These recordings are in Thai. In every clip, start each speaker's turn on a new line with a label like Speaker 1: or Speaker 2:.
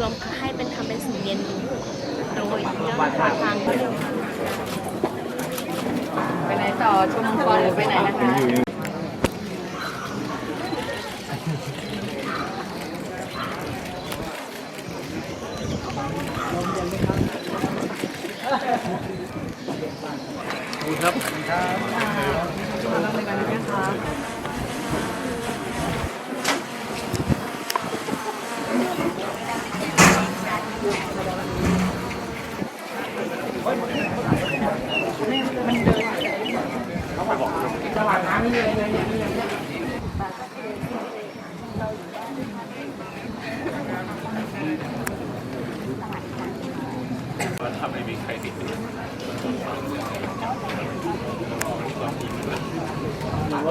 Speaker 1: รวมให้เป็นทำเป็นศูนย์เรียนรู้โดยวัดทางก็เร็ว
Speaker 2: ไปไหนต่อชมมังกรหรือไปไหนนะคะ
Speaker 3: ร ถ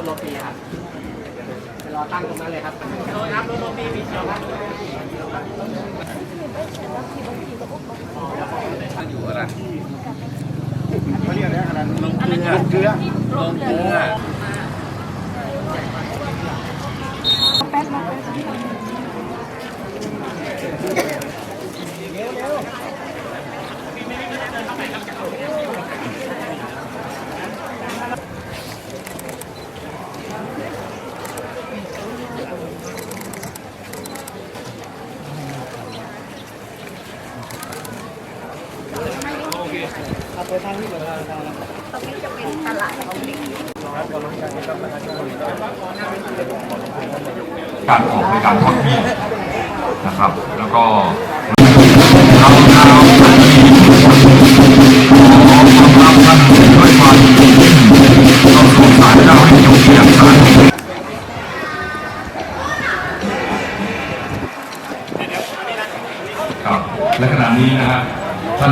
Speaker 3: โรตีครับรอตั้งตรงนั้นเลยครับโดยครับรถโรตีมีเชียวครับ
Speaker 4: อยู่อะไร
Speaker 3: เขาเรียกอะไรอะไรลงเกลือลงเกลือ
Speaker 4: ลงเกลือ
Speaker 3: เอา ไปทางนี้ก่อนทางนั้น
Speaker 1: ตรงนี้จะเป็นตลาดของเด็ก
Speaker 5: การออกในการท่องเที่ยวนะครับ แล้วก็เราเราขอต้อนรับท่านด้วยความยินดีเข้าสู่ศาลเจ้าแห่งยงเทียนศาลครับและขณะนี้นะฮะท่าน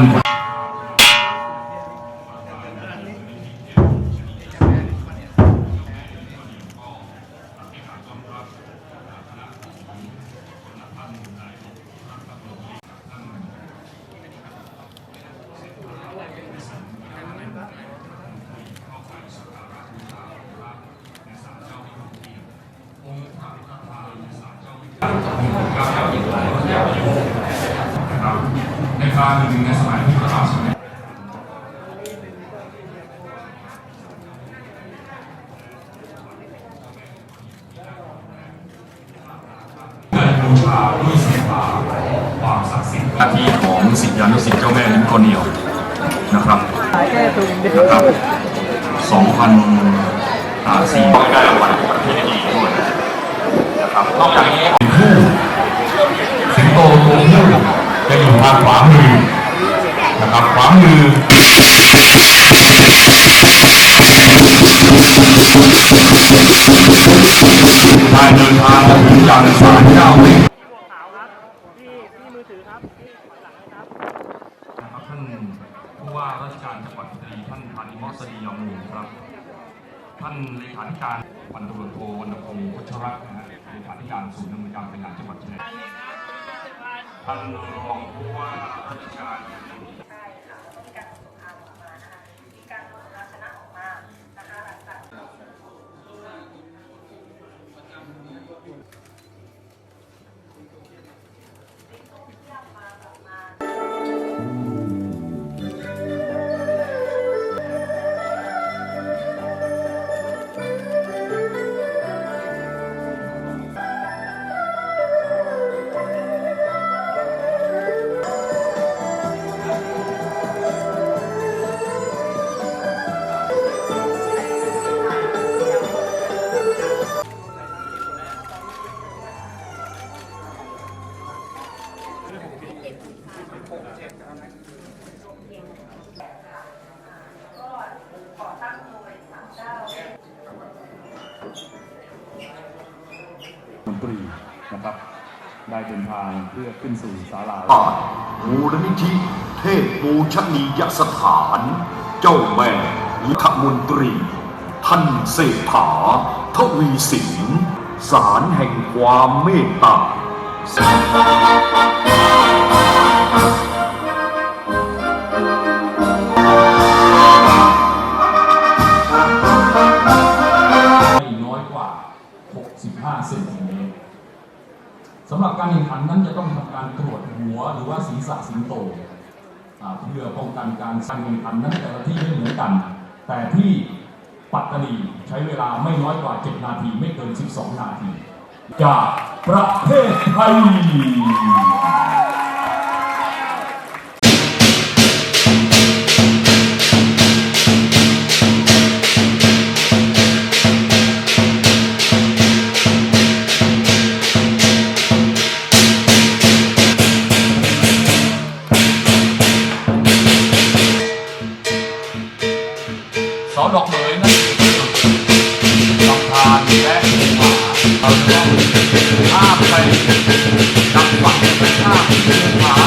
Speaker 5: ในคราวหนึ่งในสมัยที่พระบาทสมเด็จเกิดบูชาด้วยศรัทธาความศักดิ์สิทธิ์หน้าที่ของศิษยานุศิษย์เจ้าแม่ลิ้นคเนียวนะครับ
Speaker 3: ขายแค่ตุ่มเดียว
Speaker 5: นะครับสองพันสี่ได้รางวัลประเภทดีด้วยนะครับนอกจากนี้ผู้ มือได้เดินทางมาถึงยังศาลเจ้าเวท
Speaker 3: ขาวครับที่ที่มือถือครับที่หลังนะครับ
Speaker 5: นะครับท่านผู้ว่าราชการจังหวัดอุตรดิตถ์ท่านพานิมอสดียอมูลครับ ท่านเลขาธิการพันตำรวจโทวรรณพงศ์พุชรัตน์นะฮะเลขาธิการศูนย์ดำเนินการบริหารจังหวัดเชียงรายท่านรองผู้ว่าราชการ มนตรีนะครับ ได้เดินทางเพื่อขึ้นสู่ศาลา
Speaker 6: ป่ามูลนิธิเทพปูชนียสถาน เจ้าแม่ลิขมนตรี ท่านเศรษฐาทวีสินสารแห่งความเมตตา
Speaker 5: ไม่น้อยกว่า65เซนติเมตรสำหรับการแข่งขันนั้นจะต้องทำการตรวจหัวหรือว่าศีรษะสิงโตเพื่อป้องกันการการแข่งขันนั้นแต่ละที่ไม่เหมือนกัน แต่ที่ปัตตานีใช้เวลาไม่น้อยกว่า 7 นาทีไม่เกิน 12 นาที จากประเทศไทย
Speaker 7: ลำธารและหมาเราต้องข้ามไปนำฝั่งไปข้ามเดินผาด้านหน้าหลังจ